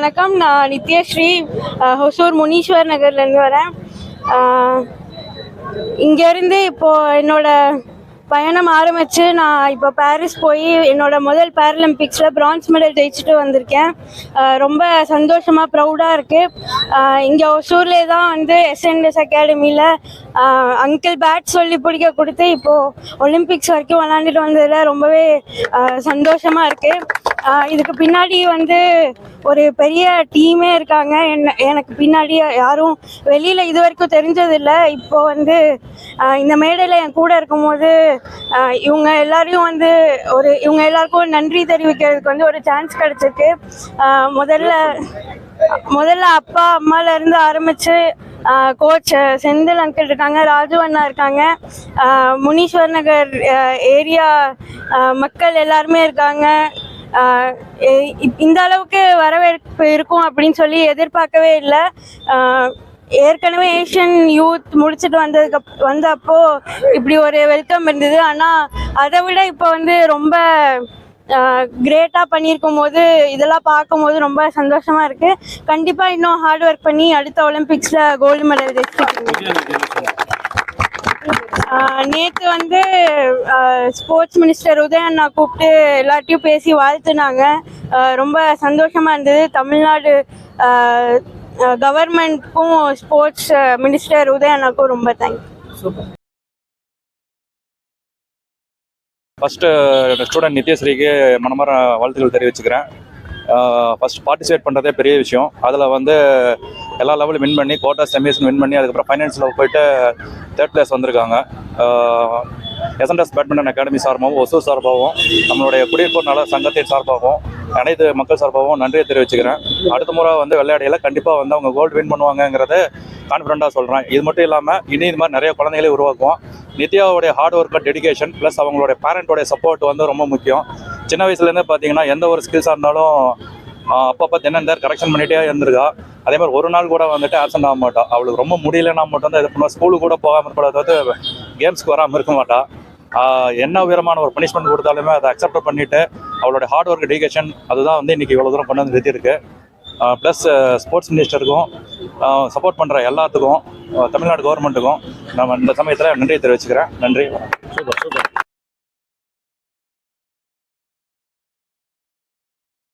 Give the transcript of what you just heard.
வணக்கம். நான் நித்யஸ்ரீ ஹொசூர் முனீஸ்வர் நகர்லேருந்து வரேன். இங்கேருந்து இப்போது என்னோட பயணம் ஆரம்பித்து நான் இப்போ பாரிஸ் போய் என்னோட முதல் பேரலிம்பிக்ஸில் பிரான்ஸ் மெடல் ஜெயிச்சுட்டு வந்திருக்கேன். ரொம்ப சந்தோஷமாக ப்ரௌடாக இருக்குது இங்கே ஒசூர்லேயே தான் வந்து எஸ்என்எஸ் அகாடமியில் அங்கிள் பேட் சொல்லி பிடிக்க கொடுத்து இப்போது ஒலிம்பிக்ஸ் வரைக்கும் விளாண்டுட்டு வந்ததில் ரொம்பவே சந்தோஷமாக இருக்குது இதுக்கு பின்னாடி வந்து ஒரு பெரிய டீமே இருக்காங்க. என்ன எனக்கு பின்னாடி யாரும் வெளியில் இது வரைக்கும் தெரிஞ்சதில்லை. இப்போ வந்து இந்த மேடையில் என் கூட இருக்கும்போது இவங்க எல்லாரையும் வந்து ஒரு இவங்க எல்லாருக்கும் நன்றி தெரிவிக்கிறதுக்கு வந்து ஒரு சான்ஸ் கிடச்சிருக்கு. முதல்ல முதல்ல அப்பா அம்மாலேருந்து ஆரம்பித்து கோச் செந்தில் அங்கிள் இருக்காங்க ராஜு அண்ணா இருக்காங்க முனீஸ்வர் நகர் ஏரியா மக்கள் எல்லாருமே இருக்காங்க. இந்த அளவுக்கு வரவேற்பு இருக்கும் அப்படின்னு சொல்லி எதிர்பார்க்கவே இல்லை. ஏற்கனவே ஏஷியன் யூத் முடிச்சுட்டு வந்ததுக்கு வந்தப்போ இப்படி ஒரு வெல்கம் இருந்தது. ஆனால் அதை விட இப்போ வந்து ரொம்ப கிரேட்டாக பண்ணியிருக்கும் போது இதெல்லாம் பார்க்கும்போது ரொம்ப சந்தோஷமாக இருக்குது கண்டிப்பாக இன்னும் ஹார்ட் ஒர்க் பண்ணி அடுத்த ஒலிம்பிக்ஸில் கோல்டு மெடல் ஜெயிச்சிருக்கீங்க நேற்று வந்து ஸ்போர்ட்ஸ் மினிஸ்டர் உதய அண்ணா கூப்பிட்டு எல்லாத்தையும் பேசி வாழ்த்துனாங்க. ரொம்ப சந்தோஷமாக இருந்தது. தமிழ்நாடு கவர்மெண்ட்க்கும் ஸ்போர்ட்ஸ் மினிஸ்டர் உதய அண்ணாக்கும் ரொம்ப தேங்க்ஸ் ஃபஸ்ட்டு ஸ்டூடெண்ட் நித்யஸ்ரீக்கு மனமார வாழ்த்துக்கள் தெரிவிச்சுக்கிறேன். ஃபஸ்ட் பார்ட்டிசிபேட் பண்ணுறதே பெரிய விஷயம். அதில் வந்து எல்லா லெவலும் வின் பண்ணி கோட்டா செமிஸ் வின் பண்ணி அதுக்கப்புறம் ஃபைனல்ஸில் போயிட்டு தேர்ட் பிளேஸ் வந்திருக்காங்க. எஸ்என்எஸ் பேட்மிண்டன் அகாடமி சார்பாகவும் ஒசூர் சார்பாகவும் நம்மளுடைய குடியிருப்பு நல சங்கத்தின் சார்பாகவும் அனைத்து மக்கள் சார்பாகவும் நன்றியை தெரிவிச்சுக்கிறேன். அடுத்த முறை வந்து விளையாடையில கண்டிப்பாக வந்து அவங்க கோல்டு வின் பண்ணுவாங்கங்கிறத கான்ஃபிடண்ட்டாக சொல்கிறேன் இது மட்டும் இல்லாமல் இனி இது மாதிரி நிறைய குழந்தைகளை உருவாக்குவோம். நித்யாவுடைய ஹார்ட் ஒர்க் டெடிகேஷன் ப்ளஸ் அவங்களுடைய பேரண்ட்டோடைய சப்போர்ட் வந்து ரொம்ப முக்கியம். சின்ன வயசுலேருந்தே பார்த்தீங்கன்னா எந்த ஒரு ஸ்கில்ஸாக இருந்தாலும் அப்பப்போ தினந்தார் கரெக்ஷன் பண்ணிகிட்டே இருந்திருக்கா. அதே மாதிரி ஒரு நாள் கூட வந்துட்டு ஆப்சென்ட் ஆக மாட்டோம் அவளுக்கு ரொம்ப முடியலன்னா மட்டும் தான் இது பண்ணுவா. ஸ்கூலுக்கு கூட போகாமல் இருப்பா. அதாவது கேம்ஸ்க்கு வராமல் இருக்க மாட்டா. என்ன உயரமான ஒரு பனிஷ்மெண்ட் கொடுத்தாலுமே அதை அக்செப்ட் பண்ணிட்டு அவளோட ஹார்ட் ஒர்க் டெடிகேஷன் அதுதான் வந்து இன்னைக்கு இவ்வளோ தூரம் கொண்டு வந்து நிறுத்தியிருக்கு. ப்ளஸ் ஸ்போர்ட்ஸ் மினிஸ்டருக்கும் சப்போர்ட் பண்ணுற எல்லாத்துக்கும் தமிழ்நாடு கவர்மெண்ட்டுக்கும் நம்ம இந்த சமயத்தில் நன்றியை தெரிவிச்சுக்கிறேன். நன்றி. Super super.